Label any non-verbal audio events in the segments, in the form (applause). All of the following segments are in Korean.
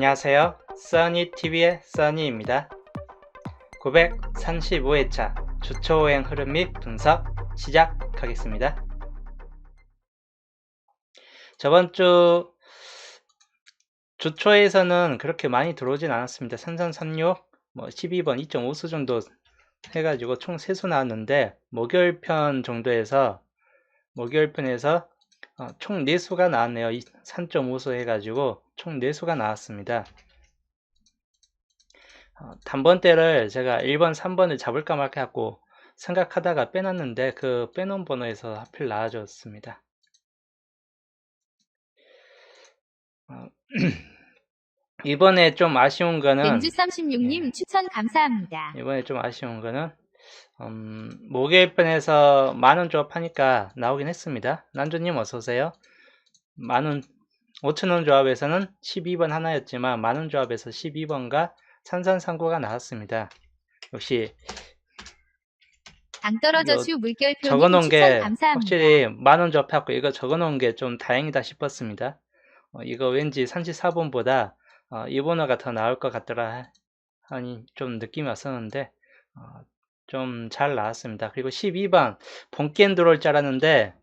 안녕하세요. 써니TV의 써니입니다. 935회차 주초호행 흐름 및 분석 시작하겠습니다. 저번 주 주초에서는 그렇게 많이 들어오진 않았습니다. 3336, 뭐 12번 2.5수 정도 해가지고 총 3수 나왔는데 목요일 편 정도에서 목요일 편에서 어, 총 4수가 나왔네요. 3.5수 해가지고 총 4수가 나왔습니다. 어, 단번대를 제가 1번, 3번을 잡을까 말까 하고 생각하다가 빼놨는데 그 빼놓은 번호에서 하필 나와줬습니다. 어, (clears throat) 이번에 좀 아쉬운 거는 벤주36님 추천 감사합니다. 이번에 좀 아쉬운 거는 음, 목요일 편에서 만원 조합하니까 나오긴 했습니다. 난주님 어서오세요. 만원 5천원 조합에서는 12번 하나였지만 만원 조합에서 12번과 산산상고가 나왔습니다. 역시 당 떨어져 슈 물결표님 적어놓은 게 감사합니다. 확실히 만원 조합하고 이거 적어놓은 게 좀 다행이다 싶었습니다. 어, 이거 왠지 34번보다 어, 이 번호가 더 나올 것 같더라 하니 좀 느낌이 왔었는데 어, 좀 잘 나왔습니다. 그리고 12번 본게임 들어올 줄 알았는데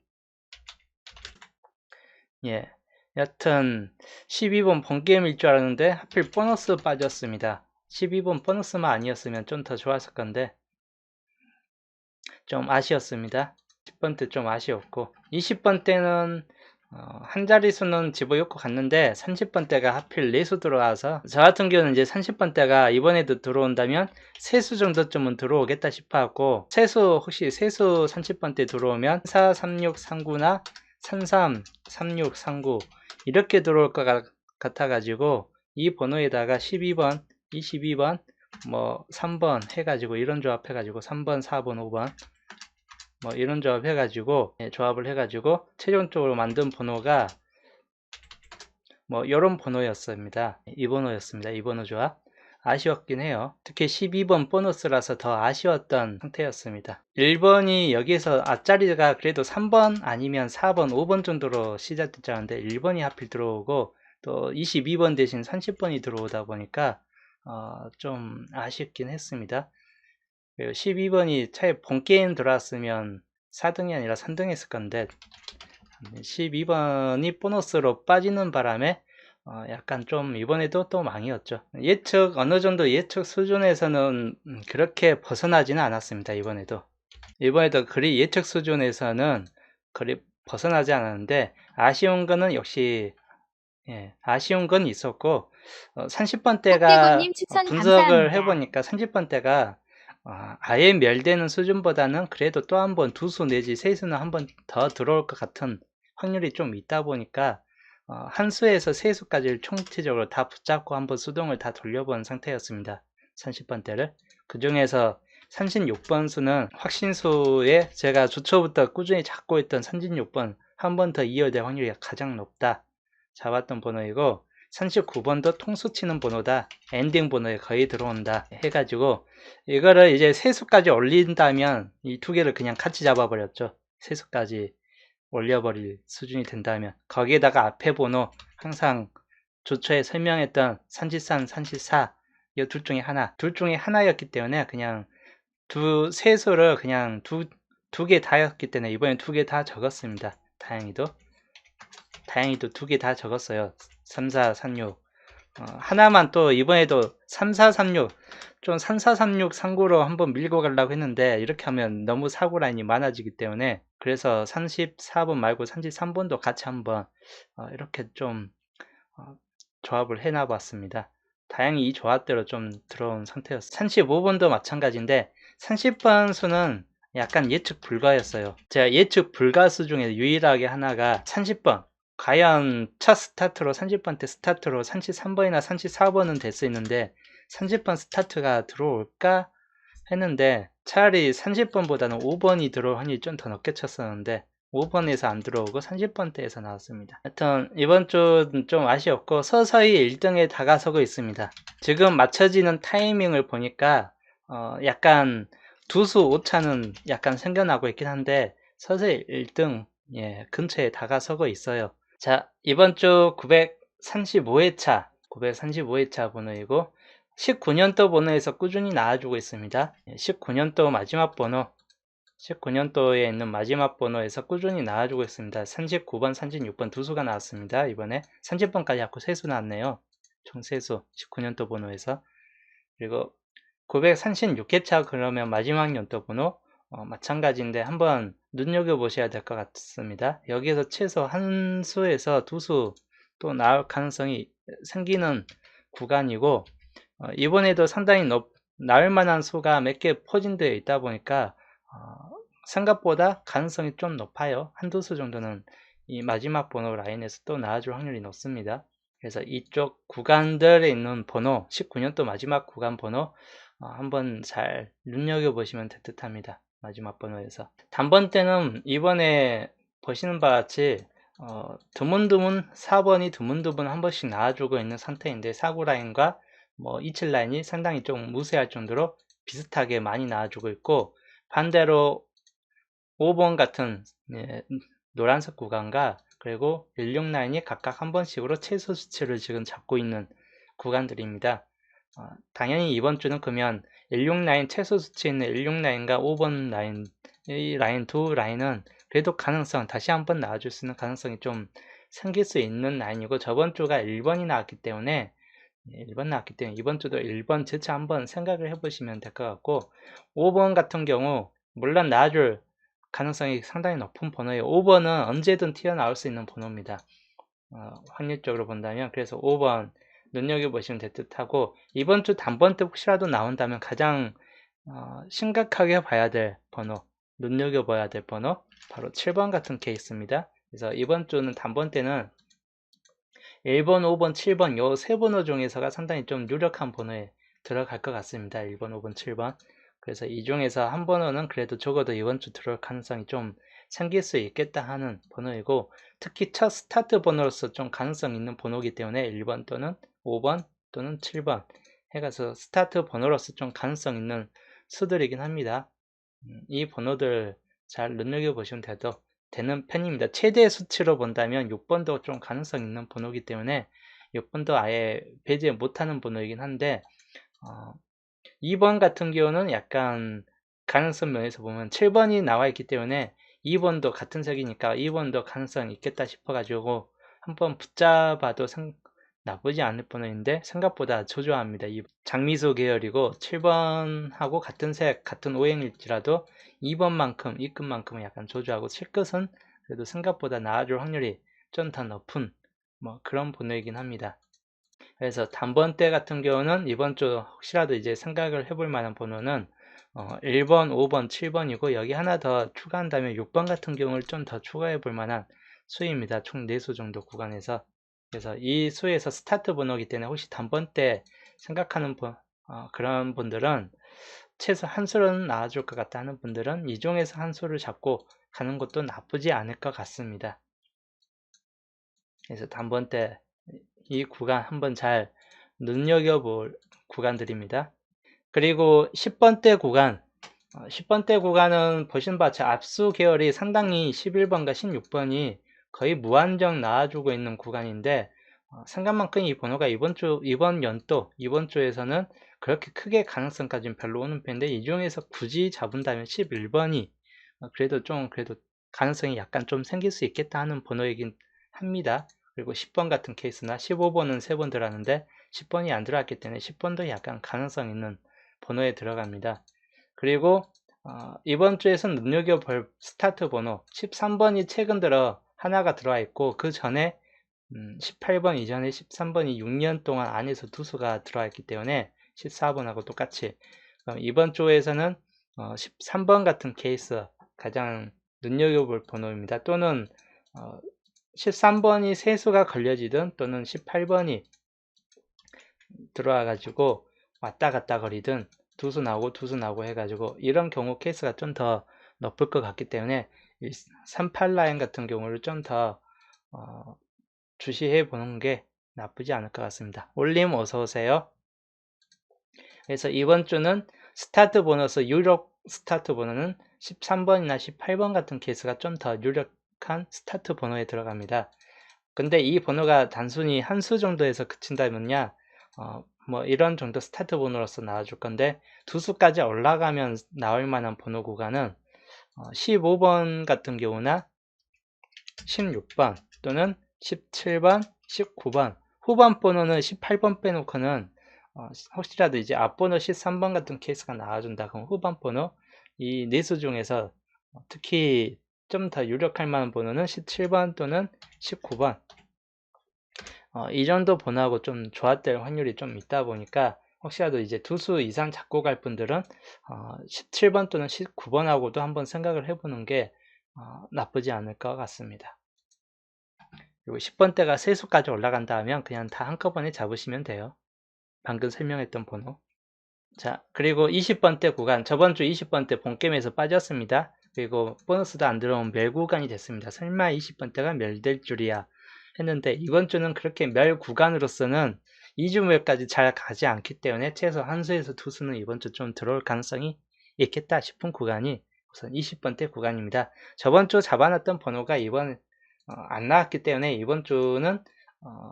예 여튼 12번 본게임일 줄 알았는데 하필 보너스 빠졌습니다. 12번 보너스만 아니었으면 좀 더 좋았을 건데 좀 아쉬웠습니다. 10번 때 좀 아쉬웠고 20번 때는 어, 한 자릿수는 집어넣고 갔는데 30번 때가 하필 4수 들어와서 저 같은 경우는 이제 30번 때가 이번에도 들어온다면 3수 정도쯤은 들어오겠다 싶어갖고 세수 혹시 세수 30번 때 들어오면 4, 3, 6, 39나 33, 36, 39 이렇게 들어올 것 같- 같아가지고 이 번호에다가 12번, 22번, 뭐 3번 해가지고 이런 조합 해가지고 3번, 4번, 5번 뭐 이런 조합 해가지고 예, 조합을 해가지고 최종적으로 만든 번호가 뭐 이런 번호였습니다. 이 번호였습니다. 이 번호 조합 아쉬웠긴 해요. 특히 12번 보너스라서 더 아쉬웠던 상태였습니다. 1번이 여기서 앞자리가 그래도 3번 아니면 4번, 5번 정도로 시작됐지 않은데 1번이 하필 들어오고 또 22번 대신 30번이 들어오다 보니까 어, 좀 아쉽긴 했습니다. 12번이 차에 본게임 들어왔으면 4등이 아니라 3등 했을 건데 12번이 보너스로 빠지는 바람에 어, 약간 좀 이번에도 또 망이었죠. 예측 어느 정도 예측 수준에서는 음, 그렇게 벗어나지는 않았습니다. 이번에도 이번에도 그리 예측 수준에서는 그리 벗어나지 않았는데 아쉬운 거는 역시 예, 아쉬운 건 있었고 어, 30번 때가 추천 분석을 감사합니다. 해보니까 30번 때가 어, 아예 멸되는 수준보다는 그래도 또 한 번 두 수 내지 세 수는 한 번 더 들어올 것 같은 확률이 좀 있다 보니까 어, 한 수에서 세 수까지를 총체적으로 다 붙잡고 한 번 수동을 다 돌려본 상태였습니다. 30번 때를 그 중에서 36번 수는 확신수에 제가 주초부터 꾸준히 잡고 있던 36번 한 번 더 이어될 확률이 가장 높다 잡았던 번호이고 39번도 통수 치는 번호다. 엔딩 번호에 거의 들어온다. 해가지고 이거를 이제 세수까지 올린다면 이 두 개를 그냥 같이 잡아버렸죠. 세수까지 올려버릴 수준이 된다면. 거기에다가 앞에 번호 항상 조처에 설명했던 산지산 산지사 이둘 중에 하나. 둘 중에 하나였기 때문에 그냥 두 세수를 그냥 두 두 개 다였기 때문에 이번엔 두개 다 적었습니다. 다행히도. 다행히도 두 개 다 적었어요 3, 4, 3, 6 어, 하나만 또 이번에도 3, 4, 3, 6 좀 3, 4, 3, 6 상고로 한번 밀고 가려고 했는데 이렇게 하면 너무 사고 라인이 많아지기 때문에 그래서 34번 말고 33번도 같이 한번 어, 이렇게 좀 어, 조합을 해 놔 봤습니다. 다행히 이 조합대로 좀 들어온 상태였어요. 35번도 마찬가지인데 30번 수는 약간 예측 불가였어요. 제가 예측 불가 수 중에 유일하게 하나가 30번 과연 첫 스타트로 30번 때 스타트로 33번이나 34번은 될 수 있는데 30번 스타트가 들어올까 했는데 차라리 30번보다는 5번이 들어올 확률이 좀 더 높게 쳤었는데 5번에서 안 들어오고 30번대에서 나왔습니다. 하여튼 이번 주는 좀 아쉬웠고 서서히 1등에 다가서고 있습니다. 지금 맞춰지는 타이밍을 보니까 어 약간 두수 오차는 약간 생겨나고 있긴 한데 서서히 1등 예, 근처에 다가서고 있어요. 자 이번 주 935회차 935회차 번호이고 19년도 번호에서 꾸준히 나와주고 있습니다. 19년도 마지막 번호 19년도에 있는 마지막 번호에서 꾸준히 나와주고 있습니다. 39번, 36번 두 수가 나왔습니다. 이번에 30번까지 갖고 세 수 나왔네요. 총 세수 19년도 번호에서 그리고 936회차 그러면 마지막 연도 번호 어, 마찬가지인데 한번 눈여겨보셔야 될 것 같습니다. 여기에서 최소 한 수에서 두 수 또 나올 가능성이 생기는 구간이고 어, 이번에도 상당히 높, 나올 만한 수가 몇 개 포진되어 있다 보니까 어, 생각보다 가능성이 좀 높아요. 한두 수 정도는 이 마지막 번호 라인에서 또 나와줄 확률이 높습니다. 그래서 이쪽 구간들에 있는 번호, 19년도 마지막 구간 번호 어, 한번 잘 눈여겨보시면 될 듯합니다. 마지막 번호에서. 단번 때는 이번에 보시는 바와 같이 어, 드문드문 4번이 드문드문 한 번씩 나와주고 있는 상태인데 사구 라인과 뭐 27 라인이 상당히 좀 무세할 정도로 비슷하게 많이 나와주고 있고 반대로 5번 같은 예, 노란색 구간과 그리고 16 라인이 각각 한 번씩으로 최소 수치를 지금 잡고 있는 구간들입니다. 어, 당연히 이번 주는 그러면 16 라인 최소 수치 있는 16 라인과 5번 라인 이 라인 두 라인은 그래도 가능성 다시 한번 나와줄 수 있는 가능성이 좀 생길 수 있는 라인이고 저번 주가 1번이 나왔기 때문에 1번 나왔기 때문에 이번 주도 1번 재차 한번 생각을 해보시면 될 것 같고 5번 같은 경우 물론 나와줄 가능성이 상당히 높은 번호예요. 5번은 언제든 튀어나올 수 있는 번호입니다. 어, 확률적으로 본다면 그래서 5번 눈여겨보시면 될 듯하고 이번 주 단번 때 혹시라도 나온다면 가장 어, 심각하게 봐야 될 번호 눈여겨봐야 될 번호 바로 7번 같은 케이스입니다. 그래서 이번 주는 단번 때는 1번, 5번, 7번 요 세 번호 중에서가 상당히 좀 유력한 번호에 들어갈 것 같습니다. 1번, 5번, 7번 그래서 이 중에서 한 번호는 그래도 적어도 이번 주 들어올 가능성이 좀 생길 수 있겠다 하는 번호이고 특히 첫 스타트 번호로서 좀 가능성 있는 번호이기 때문에 1번 또는 5번 또는 7번 해가서 스타트 번호로서 좀 가능성 있는 수들이긴 합니다. 음, 이 번호들 잘 눈여겨 보시면 돼도 되는 편입니다. 최대 수치로 본다면 6번도 좀 가능성 있는 번호이기 때문에 6번도 아예 배제 못하는 번호이긴 한데 어, 2번 같은 경우는 약간 가능성 면에서 보면 7번이 나와 있기 때문에 2번도 같은 색이니까 2번도 가능성 있겠다 싶어가지고 한번 붙잡아도 생, 나쁘지 않을 번호인데 생각보다 초조합니다. 이 장미소 계열이고 7번하고 같은 색, 같은 오행일지라도 2번만큼, 2급만큼은 약간 초조하고 7끝은 그래도 생각보다 나아질 확률이 좀 더 높은 뭐 그런 번호이긴 합니다. 그래서 단번 때 같은 경우는 이번 주 혹시라도 이제 생각을 해볼 만한 번호는 어, 1번, 5번, 7번이고 여기 하나 더 추가한다면 6번 같은 경우를 좀 더 추가해 볼 만한 수입니다. 총 4수 정도 구간에서 그래서 이 수에서 스타트 번호이기 때문에 혹시 단번 때 생각하는 분, 어, 그런 분들은 최소 한 수는 나와줄 것 같다 하는 분들은 이 중에서 한 수를 잡고 가는 것도 나쁘지 않을 것 같습니다. 그래서 단번 때 이 구간 한번 잘 눈여겨볼 구간들입니다. 그리고 10번대 구간 10번대 구간은 보신 바처 압수 계열이 상당히 11번과 16번이 거의 무한정 나와주고 있는 구간인데 어, 생각만큼 이 번호가 이번 주 이번 연도 이번 주에서는 그렇게 크게 가능성까지는 별로 오는 편인데 이 중에서 굳이 잡은다면 11번이 어, 그래도 좀 그래도 가능성이 약간 좀 생길 수 있겠다 하는 번호이긴 합니다. 그리고 10번 같은 케이스나 15번은 3번 들어갔는데 10번이 안 들어갔기 때문에 10번도 약간 가능성 있는 번호에 들어갑니다. 그리고 어, 이번 주에서 눈여겨볼 스타트 번호 13번이 최근 들어 하나가 들어와 있고 그 전에 음, 18번 이전에 13번이 6년 동안 안에서 두 수가 들어와 있기 때문에 14번하고 똑같이 이번 주에서는 어, 13번 같은 케이스 가장 눈여겨볼 번호입니다. 또는 어, 13번이 세수가 걸려지든 또는 18번이 들어와 가지고 왔다 갔다 거리든 두 수 나오고 두 수 나오고 해가지고 이런 경우 케이스가 좀 더 높을 것 같기 때문에 38 라인 같은 경우를 좀더 어, 주시해 보는 게 나쁘지 않을 것 같습니다. 올림 어서 오세요. 그래서 이번 주는 스타트 보너스 유력 스타트 번호는 13번이나 18번 같은 케이스가 좀 더 유력한 스타트 번호에 들어갑니다. 근데 이 번호가 단순히 한 수 정도에서 그친다면야 어, 뭐 이런 정도 스타트 번호로서 나와줄 건데 두 수까지 올라가면 나올 만한 번호 구간은 어, 15번 같은 경우나 16번 또는 17번, 19번 후반 번호는 18번 빼놓고는 어, 혹시라도 이제 앞번호 13번 같은 케이스가 나와준다. 그럼 후반 번호 이 네 수 중에서 어, 특히 좀 더 유력할 만한 번호는 17번 또는 19번. 어, 이 정도 번호하고 좀 조합될 확률이 좀 있다 보니까 혹시라도 이제 두 수 이상 잡고 갈 분들은 어, 17번 또는 19번하고도 한번 생각을 해보는 게 어, 나쁘지 않을 것 같습니다. 그리고 10번대가 세 수까지 올라간다 하면 그냥 다 한꺼번에 잡으시면 돼요. 방금 설명했던 번호. 자, 그리고 20번대 구간, 저번 주 20번대 본게임에서 빠졌습니다. 그리고 보너스도 안 들어온 멸 구간이 됐습니다. 설마 20번대가 멸될 줄이야 했는데 이번 주는 그렇게 멸 구간으로서는 2주 멸까지 잘 가지 않기 때문에 최소 한 수에서 두 수는 이번 주 좀 들어올 가능성이 있겠다 싶은 구간이 우선 20번대 구간입니다. 저번 주 잡아놨던 번호가 이번 어, 안 나왔기 때문에 이번 주는 어,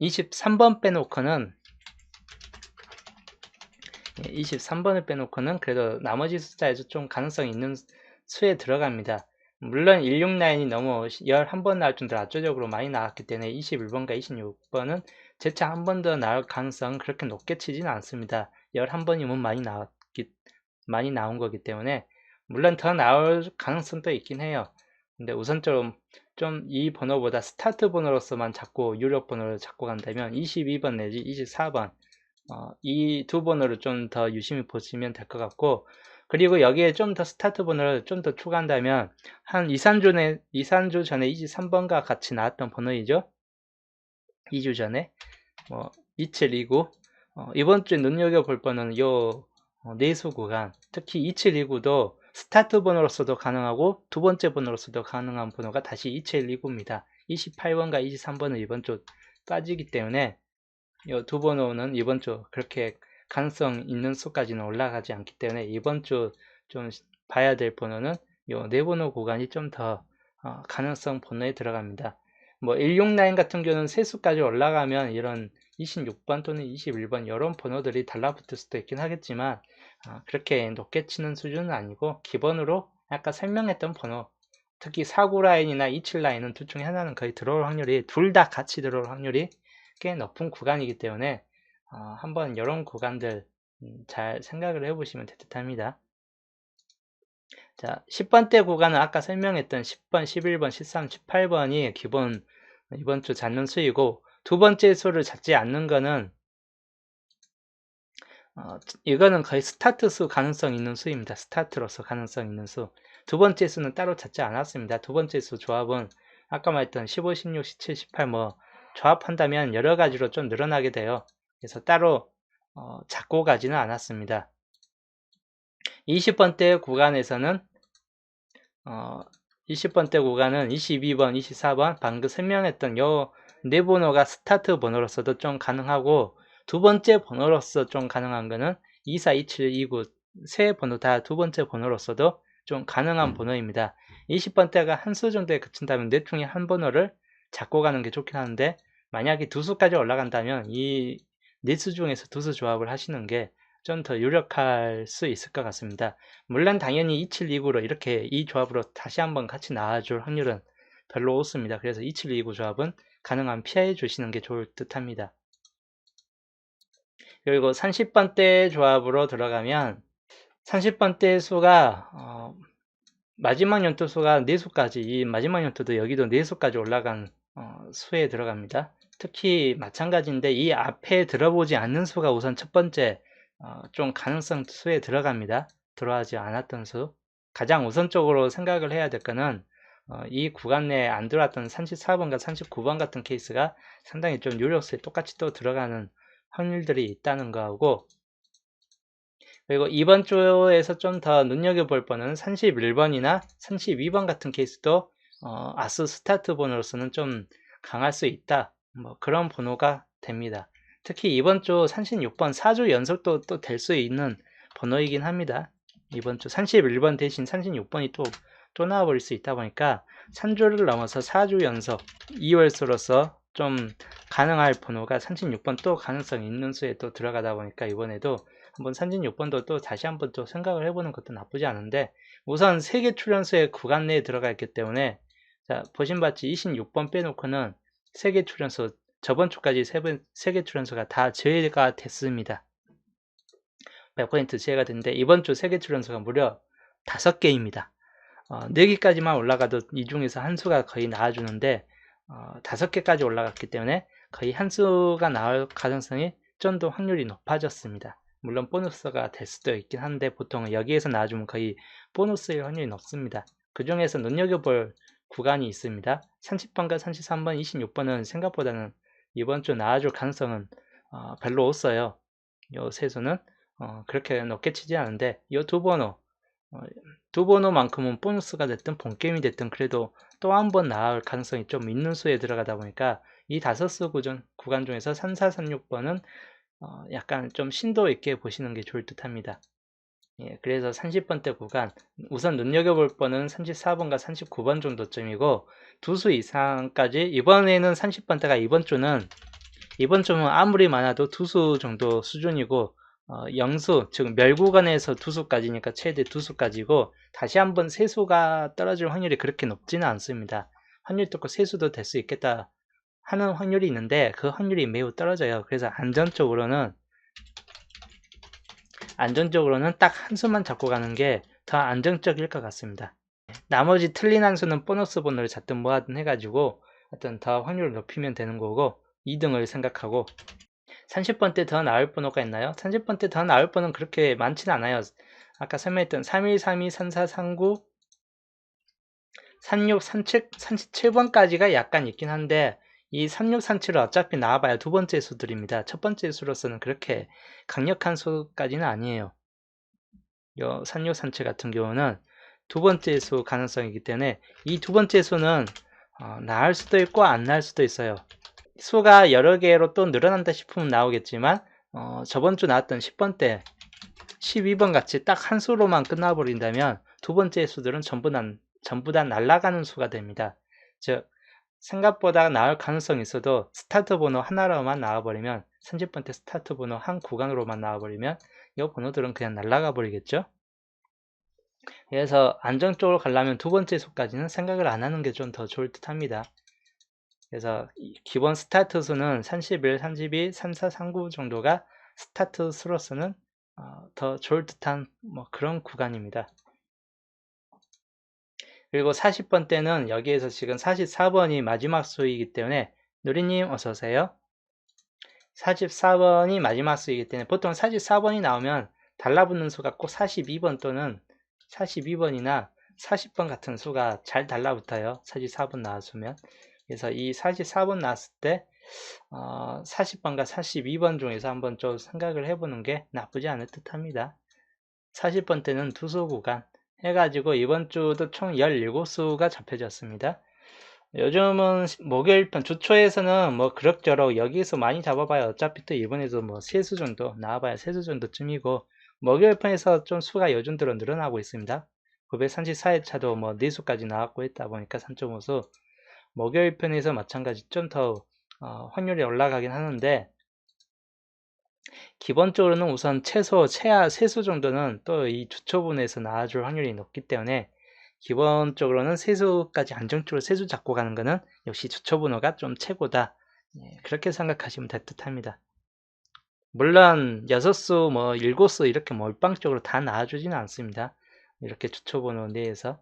23번 빼놓고는 23번을 빼놓고는 그래도 나머지 숫자에서 좀 가능성 있는 수에 들어갑니다. 물론 169이 너무 11번 나올 정도로 압도적으로 많이 나왔기 때문에 21번과 26번은 재차 한 번 더 나올 가능성은 그렇게 높게 치지는 않습니다. 11번이면 많이 나왔기, 많이 나온 거기 때문에 물론 더 나올 가능성도 있긴 해요. 근데 우선적으로 좀 이 번호보다 스타트 번호로서만 자꾸 유력 번호를 잡고 간다면 22번 내지 24번 어, 이 두 번호를 좀 더 유심히 보시면 될 것 같고 그리고 여기에 좀 더 스타트 번호를 좀 더 추가한다면 한 2, 3주 전에 2, 3주 전에 23번과 같이 나왔던 번호이죠? 2주 전에? 뭐 2729 어, 이번 주에 눈여겨볼 번호는 요 어, 내수 구간. 특히 2729도 스타트 번호로서도 가능하고 두 번째 번호로서도 가능한 번호가 다시 2729입니다. 28번과 23번은 이번 주 빠지기 때문에 이 두 번호는 이번 주 그렇게 가능성 있는 수까지는 올라가지 않기 때문에 이번 주 좀 봐야 될 번호는 요 네 번호 구간이 좀더 어, 가능성 번호에 들어갑니다. 뭐169 같은 경우는 세 수까지 올라가면 이런 26번 또는 21번 이런 번호들이 달라붙을 수도 있긴 하겠지만 어, 그렇게 높게 치는 수준은 아니고 기본으로 아까 설명했던 번호 특히 49 라인이나 27 라인은 둘 중에 하나는 거의 들어올 확률이 둘 다 같이 들어올 확률이 꽤 높은 구간이기 때문에 어, 한번 이런 구간들 음, 잘 생각을 해보시면 될 듯합니다. 자, 10번대 구간은 아까 설명했던 10번, 11번, 13, 18번이 기본 이번 주 잡는 수이고 두 번째 수를 잡지 않는 거는 어, 이거는 거의 스타트 수 가능성 있는 수입니다. 스타트로서 가능성 있는 수. 두 번째 수는 따로 잡지 않았습니다. 두 번째 수 조합은 아까 말했던 15, 16, 17, 18 뭐 조합한다면 여러 가지로 좀 늘어나게 돼요. 그래서 따로 어, 잡고 가지는 않았습니다. 20번대 구간에서는 어, 20번대 구간은 22번, 24번 방금 설명했던 요네 번호가 스타트 번호로서도 좀 가능하고 두 번째 번호로서 좀 가능한 거는 24, 27, 29 세 번호 다 두 번째 번호로서도 좀 가능한 번호입니다. 20번대가 한 수 정도에 그친다면 넷 중에 한 번호를 잡고 가는 게 좋긴 하는데 만약에 두 수까지 올라간다면 이 네수 중에서 두 수 조합을 하시는 게 좀 더 유력할 수 있을 것 같습니다. 물론 당연히 2729로 이렇게 이 조합으로 다시 한번 같이 나와줄 확률은 별로 없습니다. 그래서 2729 조합은 가능한 피해 주시는 게 좋을 듯 합니다. 그리고 30번대 조합으로 들어가면 30번대 수가 어, 마지막 연도 수가 4수까지 이 마지막 연도도 여기도 4수까지 올라간 어, 수에 들어갑니다. 특히 마찬가지인데 이 앞에 들어보지 않는 수가 우선 첫 번째 어, 좀 가능성 수에 들어갑니다. 들어가지 않았던 수. 가장 우선적으로 생각을 해야 될 거는 어, 이 구간 내에 안 들어왔던 34번과 39번 같은 케이스가 상당히 좀 유력수에 똑같이 또 들어가는 확률들이 있다는 거하고 그리고 이번 주에서 좀 더 눈여겨볼 번은 31번이나 32번 같은 케이스도 어, 아스 스타트 번호로서는 좀 강할 수 있다. 뭐 그런 번호가 됩니다. 특히 이번 주 36번 4주 연속도 또 될 수 있는 번호이긴 합니다. 이번 주 31번 대신 36번이 또 또 나와버릴 수 있다 보니까 3주를 넘어서 4주 연속 2월수로서 좀 가능할 번호가 36번 또 가능성이 있는 수에 또 들어가다 보니까 이번에도 한번 36번도 또 다시 한번 또 생각을 해보는 것도 나쁘지 않은데 우선 세개 출연수의 구간 내에 들어가 있기 때문에 자 보신 바치 26번 빼놓고는 세 개 출연수 저번 주까지 세개 출연수가 다 제외가 됐습니다. 100% 제외가 됐는데 이번 주 세 개 출연수가 무려 5개입니다. 어, 4개까지만 올라가도 이 중에서 한 수가 거의 나와주는데 어, 5개까지 올라갔기 때문에 거의 한 수가 나올 가능성이 좀 더 확률이 높아졌습니다. 물론 보너스가 될 수도 있긴 한데 보통 여기에서 나와주면 거의 보너스의 확률이 높습니다. 그 중에서 눈여겨볼 구간이 있습니다. 30번과 33번, 26번은 생각보다는 이번 주 나와줄 가능성은 어, 별로 없어요. 요세 수는 어, 그렇게 높게 치지 않은데 이 두 번호 어, 두 번호만큼은 보너스가 됐든 본게임이 됐든 그래도 또 한 번 나올 가능성이 좀 있는 수에 들어가다 보니까 이 다섯 수 구전, 구간 중에서 3, 4, 3, 6번은 어, 약간 좀 심도 있게 보시는 게 좋을 듯 합니다. 예, 그래서 30번대 구간 우선 눈여겨볼 번은 34번과 39번 정도쯤이고 두 수 이상까지 이번에는 30번대가 이번 주는 이번 주는 아무리 많아도 두 수 정도 수준이고 어, 영수 즉 멸구간에서 두 수까지니까 최대 두 수까지고 다시 한번 세 수가 떨어질 확률이 그렇게 높지는 않습니다. 확률 뚫고 세 수도 될 수 있겠다 하는 확률이 있는데 그 확률이 매우 떨어져요. 그래서 안전적으로는 안전적으로는 딱 한 수만 잡고 가는 게 더 안정적일 것 같습니다. 나머지 틀린 한 수는 보너스 번호를 잡든 뭐하든 해가지고 어떤 더 확률을 높이면 되는 거고 2등을 생각하고 30번 때 더 나을 번호가 있나요? 30번 때 더 나을 번호는 그렇게 많지는 않아요. 아까 설명했던 31, 32, 34, 39, 36, 37, 37번까지가 약간 있긴 한데 이 3637은 어차피 나와봐야 두 번째 수들입니다. 첫 번째 수로서는 그렇게 강력한 수까지는 아니에요. 요 3637 같은 경우는 두 번째 수 가능성이기 때문에 이 두 번째 수는 어, 나을 수도 있고 안 나을 수도 있어요. 수가 여러 개로 또 늘어난다 싶으면 나오겠지만 어, 저번 주 나왔던 10번 때 12번 같이 딱 한 수로만 끝나버린다면 두 번째 수들은 전부 다, 전부 다 날아가는 수가 됩니다. 즉 생각보다 나올 가능성이 있어도 스타트 번호 하나로만 나와버리면 30번째 스타트 번호 한 구간으로만 나와버리면 이 번호들은 그냥 날아가 버리겠죠. 그래서 안정적으로 가려면 두 번째 수까지는 생각을 안 하는 게 좀 더 좋을 듯 합니다. 그래서 기본 스타트 수는 31, 32, 34, 39 정도가 스타트 수로서는 어, 더 좋을 듯한 뭐 그런 구간입니다. 그리고 40번 때는 여기에서 지금 44번이 마지막 수이기 때문에 누리님 어서오세요. 44번이 마지막 수이기 때문에 보통 44번이 나오면 달라붙는 수가 꼭 42번 또는 42번이나 40번 같은 수가 잘 달라붙어요. 44번 나왔으면. 그래서 이 44번 나왔을 때 어, 40번과 42번 중에서 한번 좀 생각을 해보는 게 나쁘지 않을 듯 합니다. 40번 때는 두수 구간 해가지고 이번 주도 총 17수가 잡혀졌습니다. 요즘은 목요일편 주초에서는 뭐 그럭저럭 여기서 많이 잡아봐야 어차피 또 이번에도 뭐 세수 정도 나와봐야 세수 정도쯤이고 목요일편에서 좀 수가 요즘 들어 늘어나고 있습니다. 934회차도 뭐 4수까지 나왔고 했다 보니까 3.5수 목요일편에서 마찬가지 좀더 어, 확률이 올라가긴 하는데 기본적으로는 우선 최소 최하 세수 정도는 또 이 주초분에서 나와줄 확률이 높기 때문에 기본적으로는 세수까지 안정적으로 세수 잡고 가는 것은 역시 주초분호가 좀 최고다. 예, 그렇게 생각하시면 될 듯 합니다. 물론 6수 뭐 7수 이렇게 몰빵적으로 다 나와주지는 않습니다. 이렇게 주초번호 내에서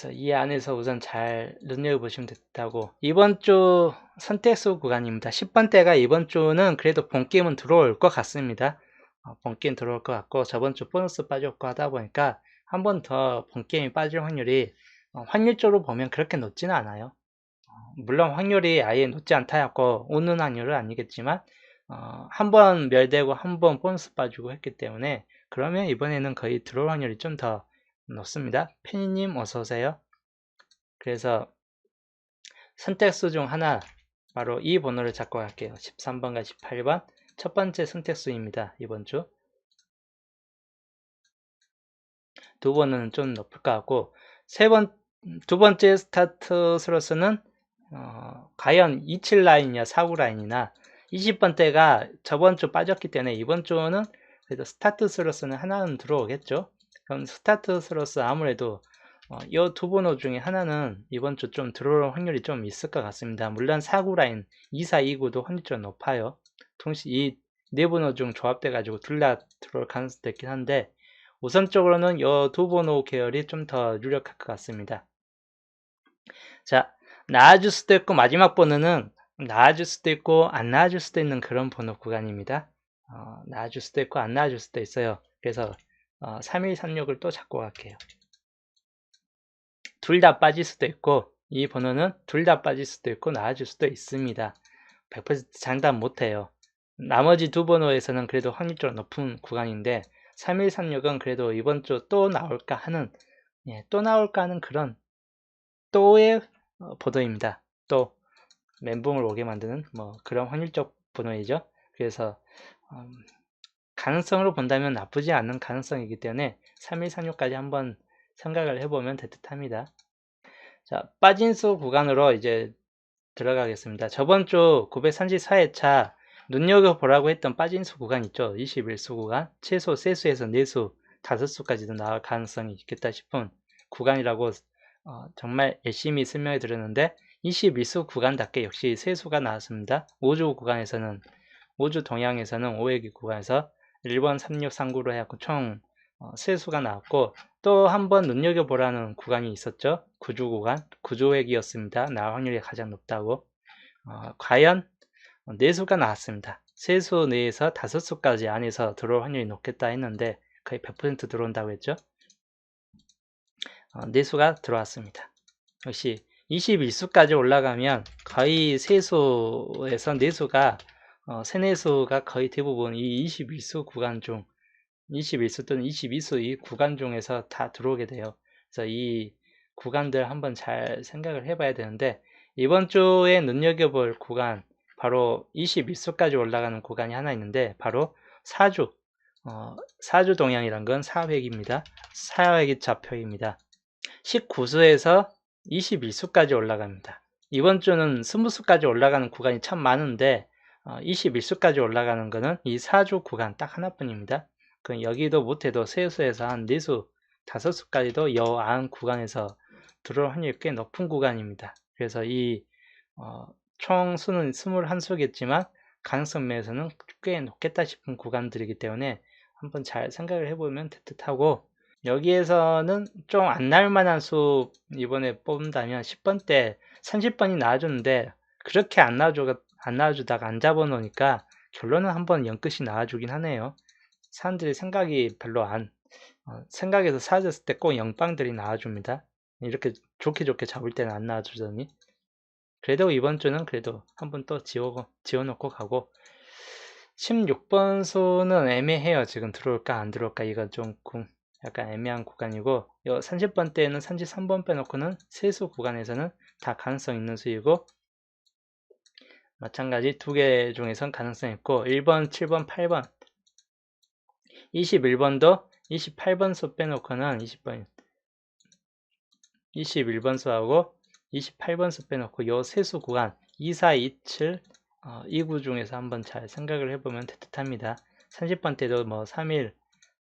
그래서 이 안에서 우선 잘 눈여겨보시면 됐다고. 이번 주 선택수 구간입니다. 10번대가 이번 주는 그래도 본게임은 들어올 것 같습니다. 어, 본게임 들어올 것 같고 저번 주 보너스 빠졌고 하다 보니까 한 번 더 본게임이 빠질 확률이 어, 확률적으로 보면 그렇게 높지는 않아요. 어, 물론 확률이 아예 높지 않다 했고 오는 확률은 아니겠지만 어, 한 번 멸되고 한 번 보너스 빠지고 했기 때문에 그러면 이번에는 거의 들어올 확률이 좀 더 높습니다. 페니님 어서오세요. 그래서 선택수 중 하나 바로 이 번호를 잡고 갈게요. 13번과 18번 첫 번째 선택수입니다. 이번 주. 두 번은 좀 높을 것 같고 세 번, 음, 두 번째 스타트 스로스는 어, 과연 27 라인이냐 49 라인이나 20번대가 저번 주 빠졌기 때문에 이번 주는 그래도 스타트 스로스는 하나는 들어오겠죠. 그럼 스타트 스로스 아무래도 어, 이두 번호 중에 하나는 이번 주 좀 들어올 확률이 좀 있을 것 같습니다. 물론 49 라인 24, 29도 확률이 좀 높아요. 동시 이 네 번호 중 조합돼 가지고 둘 다 들어올 가능성도 있긴 한데 우선적으로는 이두 번호 계열이 좀 더 유력할 것 같습니다. 자, 나아질 수도 있고 마지막 번호는 나아질 수도 있고 안 나아질 수도 있는 그런 번호 구간입니다. 어, 나아질 수도 있고 안 나아질 수도 있어요. 그래서 어, 3136을 또 잡고 갈게요. 둘 다 빠질 수도 있고 이 번호는 둘 다 빠질 수도 있고 나아질 수도 있습니다. 100% 장담 못해요. 나머지 두 번호에서는 그래도 확률적으로 높은 구간인데 3136은 그래도 이번 주 또 나올까 하는 예, 또 나올까 하는 그런 또의 어, 번호입니다. 또 멘붕을 오게 만드는 뭐 그런 확률적 번호이죠. 그래서 음, 가능성으로 본다면 나쁘지 않은 가능성이기 때문에 3136까지 한번 생각을 해보면 될 듯합니다. 자, 빠진 수 구간으로 이제 들어가겠습니다. 저번 주 934회차 눈여겨보라고 했던 빠진 수 구간 있죠. 21수 구간, 최소 세수에서 네수, 다섯수까지도 나올 가능성이 있겠다 싶은 구간이라고 어, 정말 열심히 설명해 드렸는데 21수 구간답게 역시 세수가 나왔습니다. 5주 구간에서는 5주 동향에서는 5회기 구간에서 1번 3639로 해갖고 총 어, 세수가 나왔고 또 한번 눈여겨보라는 구간이 있었죠. 9주 구간, 9조획이었습니다. 나올 확률이 가장 높다고. 어, 과연 네수가 나왔습니다. 세수 내에서 다섯 수까지 안에서 들어올 확률이 높겠다 했는데 거의 100% 들어온다고 했죠. 어, 네수가 들어왔습니다. 역시 21수까지 올라가면 거의 세수에서 네수가 어, 세네수가 거의 대부분 이 21수 구간 중 21수 또는 22수 이 구간 중에서 다 들어오게 돼요. 그래서 이 구간들 한번 잘 생각을 해봐야 되는데 이번 주에 눈여겨볼 구간 바로 21수까지 올라가는 구간이 하나 있는데 바로 4주 어, 4주 동향이란 건 4획입니다. 4획이 좌표입니다. 19수에서 21수까지 올라갑니다. 이번 주는 20수까지 올라가는 구간이 참 많은데 어, 21수까지 올라가는 것은 이 4주 구간 딱 하나뿐입니다. 그 여기도 못해도 세수에서 한 4수, 5수까지도 여안 구간에서 들어올 확률이 꽤 높은 구간입니다. 그래서 이 어, 총 수는 21수겠지만 가능성 면에서는 꽤 높겠다 싶은 구간들이기 때문에 한번 잘 생각을 해보면 듯하고 여기에서는 좀안 나올 만한 수 이번에 뽑는다면 10번 때 30번이 나와줬는데 그렇게 안 나와주, 안 나와주다가 안 잡아놓으니까 결론은 한번 영끝이 나와주긴 하네요. 사람들이 생각이 별로 안 어, 생각에서 사라졌을 때 꼭 영빵들이 나와줍니다. 이렇게 좋게 좋게 잡을 때는 안 나와주더니 그래도 이번 주는 그래도 한번 또 지워, 지워놓고 가고 16번 수는 애매해요. 지금 들어올까 안 들어올까 이건 좀 약간 애매한 구간이고 30번 때에는 33번 빼놓고는 세수 구간에서는 다 가능성 있는 수이고 마찬가지 두 개 중에선 가능성 있고 1번, 7번, 8번 21번도 28번 수 빼놓고는 20번 21번 수하고 28번 수 빼놓고 요 세수 구간 24, 27, 어, 이구 중에서 한번 잘 생각을 해보면 듯합니다. 30번 때도 뭐 3일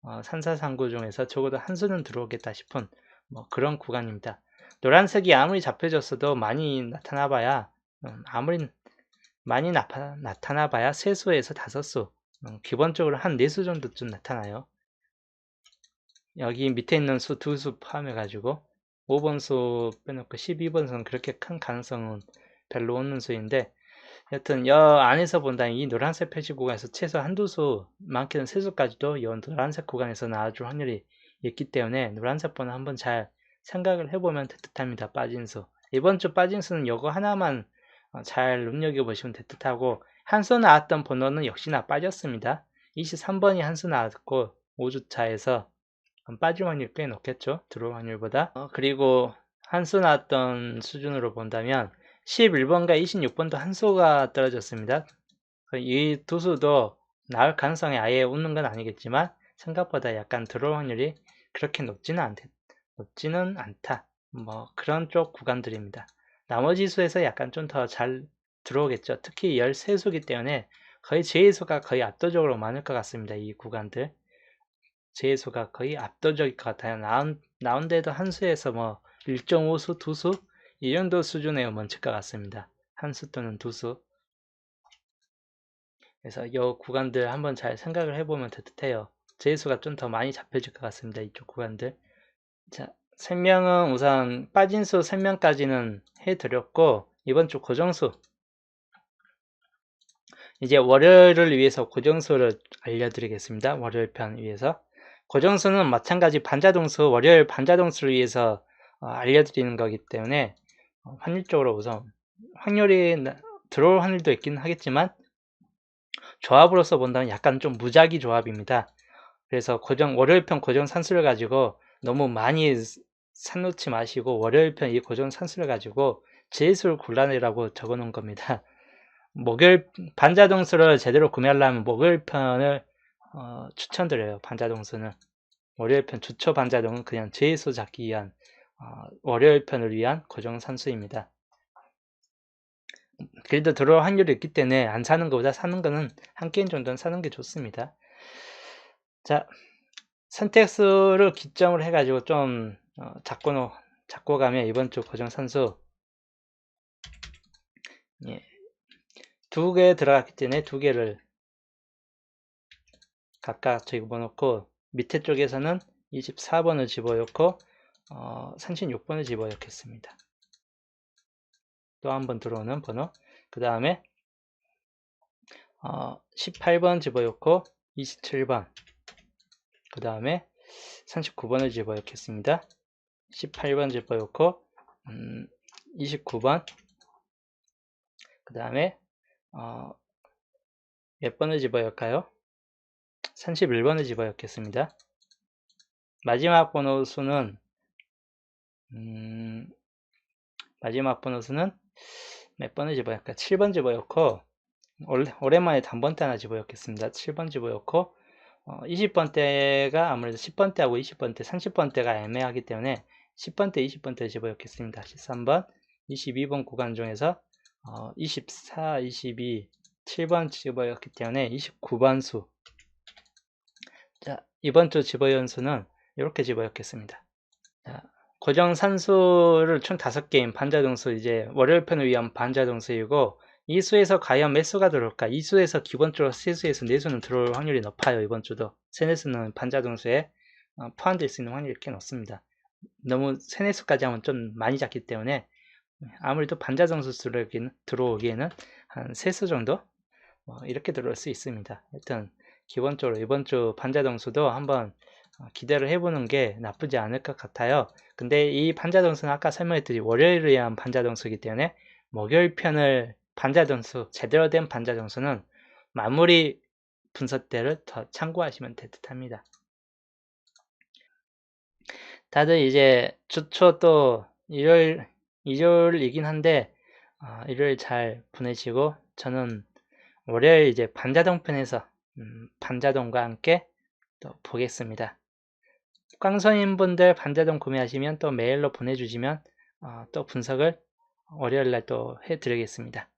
어, 3439 중에서 적어도 한 수는 들어오겠다 싶은 뭐 그런 구간입니다. 노란색이 아무리 잡혀졌어도 많이 나타나 봐야 음, 아무리 많이 나타, 나타나 봐야 세수에서 다섯수 음, 기본적으로 한 네 수 정도쯤 나타나요. 여기 밑에 있는 수 두 수 포함해 가지고 5번 수 빼놓고 12번 수는 그렇게 큰 가능성은 별로 없는 수인데 여튼 여 안에서 본다면 이 노란색 표시 구간에서 최소 한두 수 많게는 세 수까지도 이 노란색 구간에서 나와줄 확률이 있기 때문에 노란색 번호 한번 잘 생각을 해보면 듯합니다. 빠진 수 이번 주 빠진 수는 이거 하나만 어, 잘 눈여겨보시면 듯하고 한수 나왔던 번호는 역시나 빠졌습니다. 23번이 한수 나왔고 5주차에서 빠질 확률이 꽤 높겠죠. 들어올 확률보다 어, 그리고 한수 나왔던 수준으로 본다면 11번과 26번도 한 수가 떨어졌습니다. 이 두 수도 나올 가능성이 아예 없는 건 아니겠지만 생각보다 약간 들어올 확률이 그렇게 높지는 않 높지는 않다. 뭐 그런 쪽 구간들입니다. 나머지 수에서 약간 좀 더 잘 들어오겠죠. 특히 13수기 때문에 거의 제의수가 거의 압도적으로 많을 것 같습니다. 이 구간들. 제의수가 거의 압도적일 것 같아요. 나온, 나온데도 한 수에서 뭐 1.5수, 2수 이 정도 수준에 멈출 것 같습니다. 한 수 또는 두 수. 그래서 이 구간들 한번 잘 생각을 해보면 듯해요. 제수가 좀 더 많이 잡혀질 것 같습니다. 이쪽 구간들. 자, 설명은 우선 빠진 수 설명까지는 해드렸고 이번 주 고정수 이제 월요일을 위해서 고정수를 알려드리겠습니다. 월요일 편 위해서 고정수는 마찬가지 반자동수 월요일 반자동수를 위해서 어, 알려드리는 거기 때문에 어, 확률적으로 우선 확률이 나- 들어올 확률도 있긴 하겠지만 조합으로서 본다면 약간 좀 무작위 조합입니다. 그래서 고정 월요일 편 고정 산수를 가지고 너무 많이 사놓지 마시고 월요일 편 이 고정 산수를 가지고 제수를 골라내라고 적어 놓은 겁니다. (laughs) 목요일 반자동수를 제대로 구매하려면 목요일 편을 어, 추천드려요. 반자동수는 월요일 편 주초 반자동은 그냥 제수 잡기 위한 어, 월요일 편을 위한 고정 산수입니다. 그래도 들어올 확률이 있기 때문에 안 사는 것보다 사는 거는 한 게임 정도는 사는 게 좋습니다. 자, 선택수를 기점으로 해가지고 좀 어, 잡고, 놓- 잡고 가면 이번 주 고정 선수 예, 두 개 들어갔기 때문에 두 개를 각각 집어넣고 밑에 쪽에서는 24번을 집어넣고 어, 36번을 집어넣겠습니다. 또 한 번 들어오는 번호 그 다음에 어, 18번 집어넣고 27번 그 다음에 39번을 집어넣겠습니다. 18번 집어넣고 음, 29번 그 다음에 어, 몇 번을 집어넣을까요? 31번을 집어넣겠습니다. 마지막 번호 수는 음, 마지막 번호 수는 몇 번을 집어넣을까? 7번 집어넣고 올- 오랜만에 단번대 하나 집어넣겠습니다. 7번 집어넣고 어, 20번대가 아무래도 10번대하고 20번대, 30번대가 애매하기 때문에 10번대, 20번대 집어넣겠습니다. 13번, 22번 구간 중에서 어, 24, 22, 7번 집어넣기 때문에 29번 수. 자, 이번 주 집어넣은 수는 이렇게 집어넣겠습니다. 자, 고정 산수를 총 5게임 반자동수 이제 월요일 편을 위한 반자동수이고 이 수에서 과연 몇 수가 들어올까? 이 수에서 기본적으로 세 수에서 네 수는 들어올 확률이 높아요. 이번 주도 세네 수는 반자동수에 어, 포함될 수 있는 확률이 꽤 높습니다. 너무 세네 수까지 하면 좀 많이 잡기 때문에 아무래도 반자동수 들어오기에는 한 세 수 정도 뭐 이렇게 들어올 수 있습니다. 하여튼 기본적으로 이번 주 반자동수도 한번 어, 기대를 해보는 게 나쁘지 않을 것 같아요. 근데 이 반자동수는 아까 설명했듯이 월요일을 위한 반자동수이기 때문에 목요일 편을 반자동수, 제대로 된 반자동수는 마무리 분석 때를 더 참고하시면 될 듯합니다. 다들 이제 주초 또 일요일, 일요일이긴 한데 어, 일요일 잘 보내시고 저는 월요일 이제 반자동 편에서 음, 반자동과 함께 또 보겠습니다. 꽝선인분들 반자동 구매하시면 또 메일로 보내주시면 어, 또 분석을 월요일 날 또 해드리겠습니다.